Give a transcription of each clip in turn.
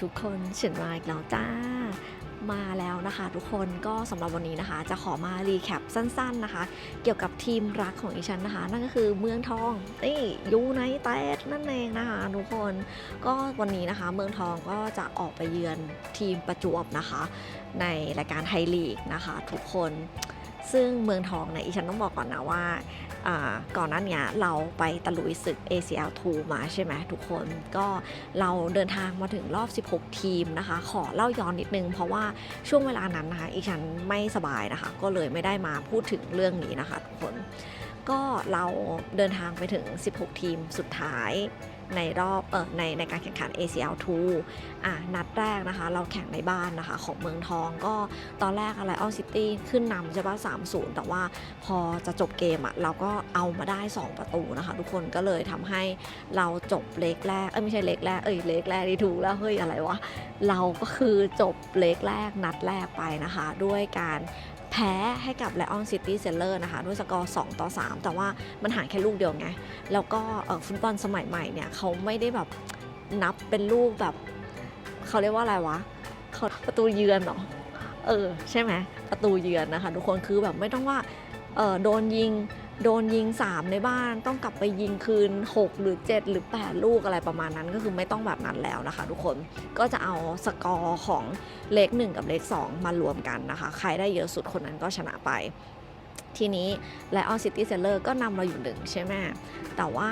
ทุกคนเฉินมาอีกแล้วจ้า มาแล้วนะคะ ทุกคนก็สำหรับวันนี้นะคะ จะขอมารีแคปสั้นๆนะคะ เกี่ยวกับทีมรักของอีฉันนะคะ นั่นก็คือเมืองทองนี่ยูไนเต็ดนั่นเองนะคะ ทุกคนก็วันนี้นะคะ เมืองทองก็จะออกไปเยือนทีมประจวบนะคะ ในรายการไทยลีกนะคะ ทุกคนซึ่งเมืองทองเนี่ยอีฉันต้องบอกก่อนนะว่า ก่อนหน้าเนี้ยเราไปตะลุยศึก ACL 2 มาใช่ไหมทุกคนก็เราเดินทางมาถึงรอบ 16 ทีมนะคะ ขอเล่าย้อนนิดนึง เพราะว่าช่วงเวลานั้นนะคะอีฉันไม่สบายนะคะ ก็เลยไม่ได้มาพูดถึงเรื่องนี้นะคะทุกคน ก็เราเดินทางไปถึง 16 ทีมสุดท้าย ในรอบเออในในการแข่งขัน ACL 2อะนัดแรกนะคะ เราแข่งในบ้านนะคะ ของเมืองทองก็ตอนแรกอะไรออซิตี้ขึ้นนำใช่ปะ3-0แต่ว่าพอจะจบเกมอะเราก็เอามาได้ 2 ประตูนะคะ ทุกคนก็เลยทำให้เราจบเล็กแรกเอ้ยไม่ใช่เล็กแรกเอ้ยเล็กแรกที่ถูกแล้วเฮ้ยอะไรวะเราก็คือจบเล็กแรกนัดแรกไปนะคะ ด้วยการ แพ้ให้กับไลออนซิตี้เซเลอร์นะคะด้วยสกอร์ 2 ต่อ 3 แต่ว่ามันห่างแค่ลูกเดียวไง แล้วก็ฟุตบอลสมัยใหม่เนี่ยเขาไม่ได้แบบนับเป็นลูกแบบเขาเรียกว่าอะไรวะเขาประตูเยือนเหรอเออ ใช่ไหมประตูเยือนนะคะ ทุกคนคือแบบไม่ต้องว่าออโดนยิง โดนยิง 3 ในบ้านต้องกลับไปยิงคืน 6 หรือ 7 หรือ 8 ลูกอะไรประมาณนั้นก็คือไม่ต้องแบบนั้นแล้วนะคะ ทุกคนก็จะเอาสกอร์ของเลข 1 กับเลข 2 มารวมกันนะคะ ใครได้เยอะสุดคนนั้นก็ชนะไป ทีนี้ไลออนซิตี้เซลเลอร์ก็นำเราอยู่หนึ่งใช่ไหมแต่ว่า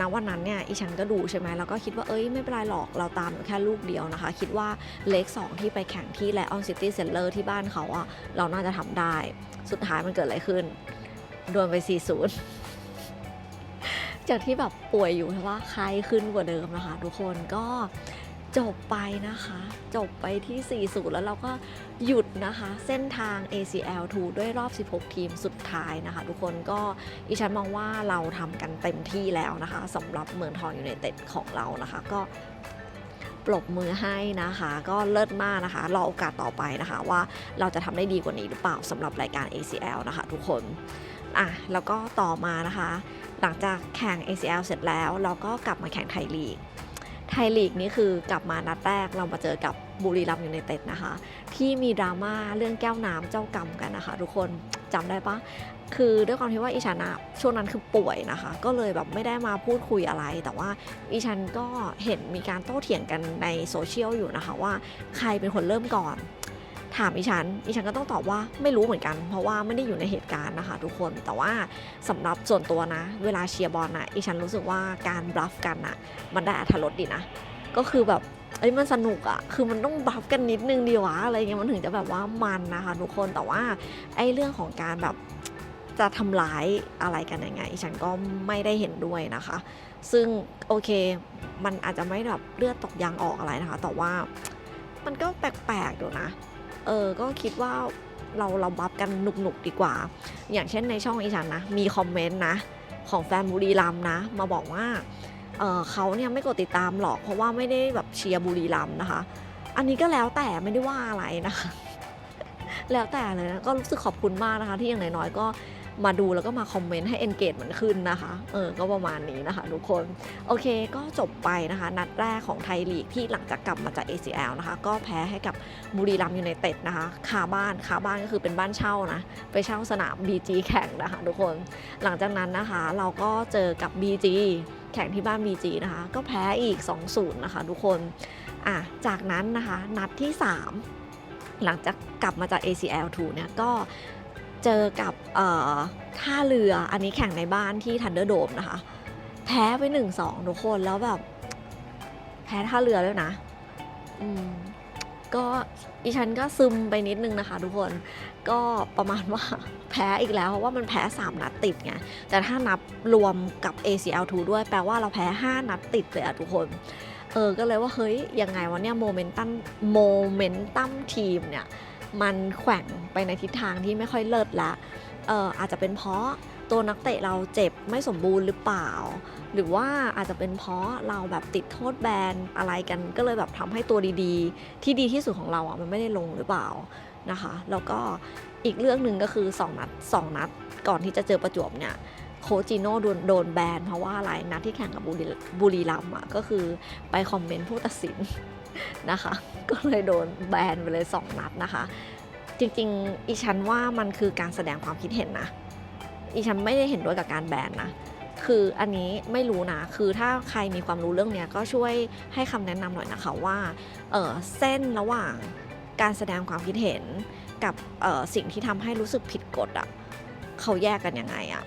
ณวันนั้นเนี่ยอีฉันก็ดูใช่ไหมแล้วก็คิดว่าเอ้ยไม่เป็นไรหรอกเราตามแค่ลูกเดียวนะคะ คิดว่าเลข 2 ที่ไปแข่งที่ไลออนซิตี้เซลเลอร์ที่บ้านเขาอะเราน่าจะทำได้ สุดท้ายมันเกิดอะไรขึ้น โดนไป 4-0 จากที่แบบป่วยอยู่ใช่ปะใครขึ้นกว่าเดิมนะคะ ทุกคนก็จบไปนะคะ จบไปที่ 4-0 แล้วเราก็หยุดนะคะ เส้นทาง ACL 2ด้วยรอบ 16 ทีมสุดท้ายนะคะ ทุกคนก็อีฉันมองว่าเราทำกันเต็มที่แล้วนะคะสำหรับเมืองทองอยูไนเต็ดของเรานะคะ ก็ปรบมือให้นะคะ ก็เลิศมากนะคะ รอโอกาสต่อไปนะคะ ว่าเราจะทำได้ดีกว่านี้หรือเปล่าสำหรับรายการ ACL นะคะ ทุกคน อะแล้วก็ต่อมานะคะ หลังจากแข่ง ACL เสร็จแล้ว เราก็กลับมาแข่งไทยลีก ไทยลีกนี่คือกลับมานัดแรกเรามาเจอกับบุรีรัมย์ยูไนเต็ดนะคะ ที่มีดราม่าเรื่องแก้วน้ำเจ้ากรรมกันนะคะ ทุกคนจำได้ปะคือด้วยความที่ว่าอีชันอะช่วงนั้นคือป่วยนะคะ ก็เลยแบบไม่ได้มาพูดคุยอะไร แต่ว่าอีชันก็เห็นมีการโต้เถียงกันในโซเชียลอยู่นะคะว่าใครเป็นคนเริ่มก่อน ถามอีฉันอีฉันก็ต้องตอบว่าไม่รู้เหมือนกัน เพราะว่าไม่ได้อยู่ในเหตุการณ์นะคะทุกคนแต่ว่าสำหรับส่วนตัวนะ เวลาเชียร์บอลนะอีฉันรู้สึกว่าการบลัฟกันนะมันได้อรรถรสดีนะ ก็คือแบบเอ้ยมันสนุกอะคือมันต้องบลัฟกันนิดนึงดีวะอะไรเงี้ยมันถึงจะแบบว่ามันนะคะทุกคนแต่ว่าไอ้เรื่องของการแบบจะทำร้ายอะไรกันยังไงอีฉันก็ไม่ได้เห็นด้วยนะคะ ซึ่งโอเคมันอาจจะไม่แบบเลือดตกยางออกอะไรนะคะ แต่ว่ามันก็แปลกๆอยู่นะ เออก็คิดว่าเราเราบัฟกันหนุกหนุกดีกว่า อย่างเช่นในช่องอีฉันนะ มีคอมเมนต์นะ ของแฟนบุรีรัมนะ มาบอกว่าเออเขาเนี่ยไม่กดติดตามหรอกเพราะว่าไม่ได้แบบเชียร์บุรีรัมนะคะ อันนี้ก็แล้วแต่ไม่ได้ว่าอะไรนะคะ แล้วแต่เลยนะก็รู้สึกขอบคุณมากนะคะ ที่อย่างน้อยๆก็ มาดูแล้วก็มาคอมเมนต์ให้ engage มันขึ้นนะคะ เออ ก็ประมาณนี้นะคะทุกคน โอเค ก็จบไปนะคะ นัดแรกของไทยลีกที่หลังจากกลับมาจาก ACL นะคะ ก็แพ้ให้กับบุรีรัมย์ยูไนเต็ดนะคะคาบ้านคาบ้านก็คือเป็นบ้านเช่านะ ไปเช่าสนาม BG แข่งนะคะทุกคน หลังจากนั้นนะคะเราก็เจอกับ BG แข่งที่บ้าน BG นะคะ ก็แพ้อีก 2-0 นะคะ ทุกคน อะ จากนั้นนะคะ นัดที่ 3 หลังจากกลับมาจาก ACL 2 เนี่ยก็ เจอกับท่าเรืออันนี้แข่งในบ้านที่ Thunderdome นะคะ แพ้ไป1-2ทุกคนแล้วแบบ แพ้ท่าเรือด้วยนะ อืมก็อีฉันก็ซึมไปนิดนึงนะคะทุกคนก็ประมาณว่าแพ้อีกแล้ว เพราะว่ามันแพ้ 3 นัดติดไง แต่ถ้านับรวมกับ ACL 2 ด้วยแปลว่าเราแพ้ 5 นัดติดเลยอะทุกคน เออ ก็เลยว่าเฮ้ย ยังไงวะเนี่ยโมเมนตัมโมเมนตัมทีมเนี่ย มันแขว่งไปในทิศทางที่ไม่ค่อยเลิศละเอออาจจะเป็นเพราะตัวนักเตะเราเจ็บไม่สมบูรณ์หรือเปล่า หรือว่าอาจจะเป็นเพราะเราแบบติดโทษแบนอะไรกันก็เลยแบบทำให้ตัวดีๆ ที่ดีที่สุดของเราอะมันไม่ได้ลงหรือเปล่านะคะแล้วก็อีกเรื่องหนึ่งก็คือ 2 นัด 2 นัดก่อนที่จะเจอประจวบเนี่ยโคจิโน่โดนโดนแบนเพราะว่าอะไรนัดที่แข่งกับบุรีบุรีรัมย์อะก็คือไปคอมเมนต์ผู้ตัดสิน นะคะ ก็เลยโดนแบนไปเลย 2 นัดนะคะ จริงๆอีฉันว่ามันคือการแสดงความคิดเห็นนะอีฉันไม่ได้เห็นด้วยกับการแบนนะคืออันนี้ไม่รู้นะ คือถ้าใครมีความรู้เรื่องเนี้ยก็ช่วยให้คำแนะนำหน่อยนะคะว่าเออเส้นระหว่างการแสดงความคิดเห็นกับออสิ่งที่ทำให้รู้สึกผิดกฎอะ่ะเขาแยกกันยังไงอะ่ะ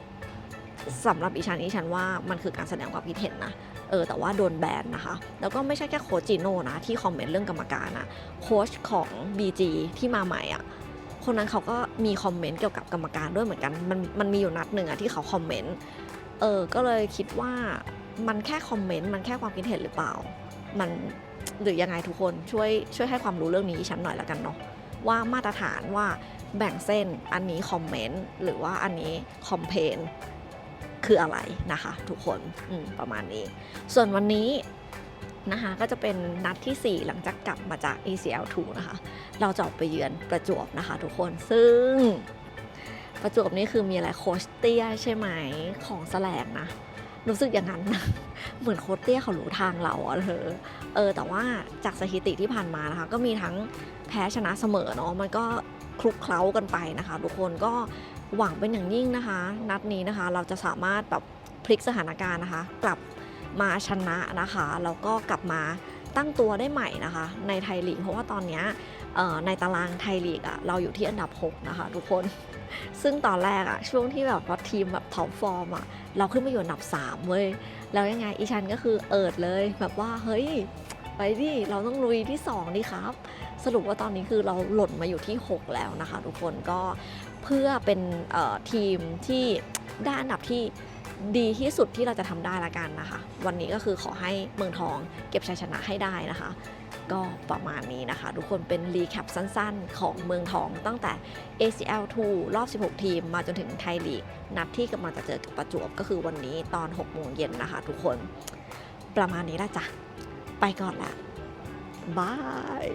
สำหรับอีฉันอีฉันว่ามันคือการแสดงความคิดเห็นนะ เออแต่ว่าโดนแบนนะคะ แล้วก็ไม่ใช่แค่โค้ชจิโน่นะ ที่คอมเมนต์เรื่องกรรมการนะโค้ชของ BG ที่มาใหม่อะ่ะคนนั้นเขาก็มีคอมเมนต์เกี่ยวกับกรรมการด้วยเหมือนกัน มันมันมีอยู่นัดหนึ่งอะที่เขาคอมเมนต์เออก็เลยคิดว่ามันแค่คอมเมนต์มันแค่ความคิดเห็นหรือเปล่า มันหรือยังไงทุกคนช่วยช่วยให้ความรู้เรื่องนี้ฉันหน่อยละกันเนาะว่ามาตรฐานว่าแบ่งเส้นอันนี้คอมเมนต์หรือว่าอันนี้คอมเพน คืออะไรนะคะ ทุกคนประมาณนี้ ส่วนวันนี้นะคะก็จะเป็นนัดที่ 4 หลังจากกลับมาจาก ACL 2 นะคะ เราจะออกไปเยือนประจวบนะคะ ทุกคนซึ่งประจวบนี่คือมีอะไรโคชเตี้ยใช่ไหมของแสลงนะ รู้สึกอย่างนั้นนะเหมือนโคชเตี้ยเขารู้ทางเราอะเธอเออแต่ว่าจากสถิติที่ผ่านมานะคะ ก็มีทั้งแพ้ชนะเสมอเนาะมันก็คลุกเคล้ากันไปนะคะ ทุกคนก็ หวังเป็นอย่างยิ่งนะคะ นัดนี้นะคะเราจะสามารถแบบพลิกสถานการณ์นะคะ กลับมาชนะนะคะแล้วก็กลับมาตั้งตัวได้ใหม่นะคะ ในไทยลีกเพราะว่าตอนนี้ในตารางไทยลีกอะเราอยู่ที่อันดับ 6 นะคะ ทุกคน ซึ่งตอนแรกอะช่วงที่แบบว่าทีมแบบท็อปฟอร์มอะเราขึ้นมาอยู่อันดับ 3 เว้ย แล้วยังไงอีชันก็คือเอิดเลยแบบว่าเฮ้ยไปดิเราต้องลุยที่2ดิครับ สรุปว่าตอนนี้คือเราหล่นมาอยู่ที่ 6 แล้วนะคะ ทุกคนก็ เพื่อเป็นทีมที่ได้อันดับที่ดีที่สุดที่เราจะทำได้ละกันนะคะ วันนี้ก็คือขอให้เมืองทองเก็บชัยชนะให้ได้นะคะ ก็ประมาณนี้นะคะ ทุกคนเป็นรีแคปสั้นๆ ของเมืองทองตั้งแต่ ACL 2 รอบ 16 ทีม มาจนถึงไทยลีก นัดที่กำลังจะเจอกับประจวบก็คือวันนี้ตอน6โมงเย็นนะคะ ทุกคนประมาณนี้ละจ้ะ ไปก่อนละบาย